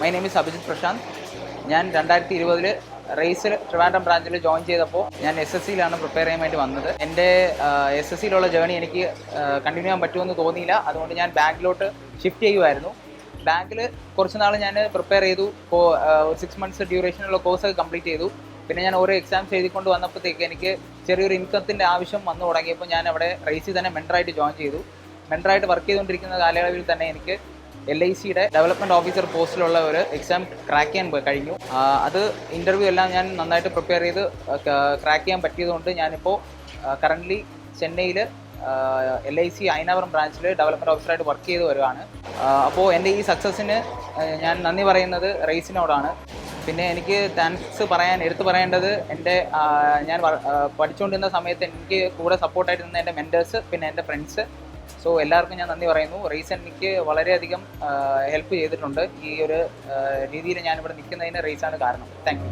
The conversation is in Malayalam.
My name is Abhijith Prashanth ഞാൻ രണ്ടായിരത്തി ഇരുപതിൽ റേസിൽ ട്രിവാൻഡ്രം ബ്രാഞ്ചിൽ ജോയിൻ ചെയ്തപ്പോൾ ഞാൻ എസ് എസ് സിയിലാണ് പ്രിപ്പയർ ചെയ്യാൻ വേണ്ടി വന്നത്. എന്റെ എസ് എസ് സിയിലുള്ള ജേണി എനിക്ക് കണ്ടിന്യൂ ചെയ്യാൻ പറ്റുമെന്ന് തോന്നിയില്ല. അതുകൊണ്ട് ഞാൻ ബാങ്കിലോട്ട് ഷിഫ്റ്റ് ചെയ്യുമായിരുന്നു ബാങ്കിൽ കുറച്ച് നാൾ ഞാൻ പ്രിപ്പയർ ചെയ്തു. സിക്സ് മന്ത്സ് ഡ്യൂറേഷനുള്ള കോഴ്സ് ഒക്കെ കംപ്ലീറ്റ് ചെയ്തു. പിന്നെ ഞാൻ ഓരോ എക്സാംസ് എഴുതിക്കൊണ്ട് വന്നപ്പോഴത്തേക്ക് എനിക്ക് ചെറിയൊരു ഇൻകത്തിന്റെ ആവശ്യം വന്നു തുടങ്ങിയപ്പോൾ ഞാൻ അവിടെ റേസിൽ തന്നെ മെന്ററായിട്ട് ജോയിൻ ചെയ്തു. മെന്ററായിട്ട് വർക്ക് ചെയ്തുകൊണ്ടിരിക്കുന്ന കാലയളവിൽ തന്നെ എനിക്ക് എൽ ഐ സിയുടെ ഡെവലപ്മെന്റ് ഓഫീസർ പോസ്റ്റിലുള്ള ഒരു എക്സാം ക്രാക്ക് ചെയ്യാൻ കഴിഞ്ഞു. അത് ഇന്റർവ്യൂ എല്ലാം ഞാൻ നന്നായിട്ട് പ്രിപ്പയർ ചെയ്ത് ക്രാക്ക് ചെയ്യാൻ പറ്റിയതുകൊണ്ട് ഞാനിപ്പോൾ കറന്റ്ലി ചെന്നൈയിൽ എൽ ഐ സി അയനാപുരം ബ്രാഞ്ചിൽ ഡെവലപ്മെന്റ് ഓഫീസറായിട്ട് വർക്ക് ചെയ്ത് വരുവാണ്. അപ്പോൾ എന്റെ ഈ സക്സസ്സിന് ഞാൻ നന്ദി പറയുന്നത് റേസിനോടാണ്. പിന്നെ എനിക്ക് താങ്ക്സ് പറയാൻ എടുത്തു പറയേണ്ടത് എന്റെ ഞാൻ പഠിച്ചുകൊണ്ടിരുന്ന സമയത്ത് എനിക്ക് കൂടെ സപ്പോർട്ടായിട്ട് നിന്ന എന്റെ മെന്റേഴ്സ് പിന്നെ എന്റെ ഫ്രണ്ട്സ് സോ എല്ലാവർക്കും ഞാൻ നന്ദി പറയുന്നു. റേസ് എനിക്ക് വളരെയധികം ഹെൽപ്പ് ചെയ്തിട്ടുണ്ട്. ഈ ഒരു രീതിയിൽ ഞാനിവിടെ നിൽക്കുന്നതിന് റീസാണ് കാരണം. താങ്ക്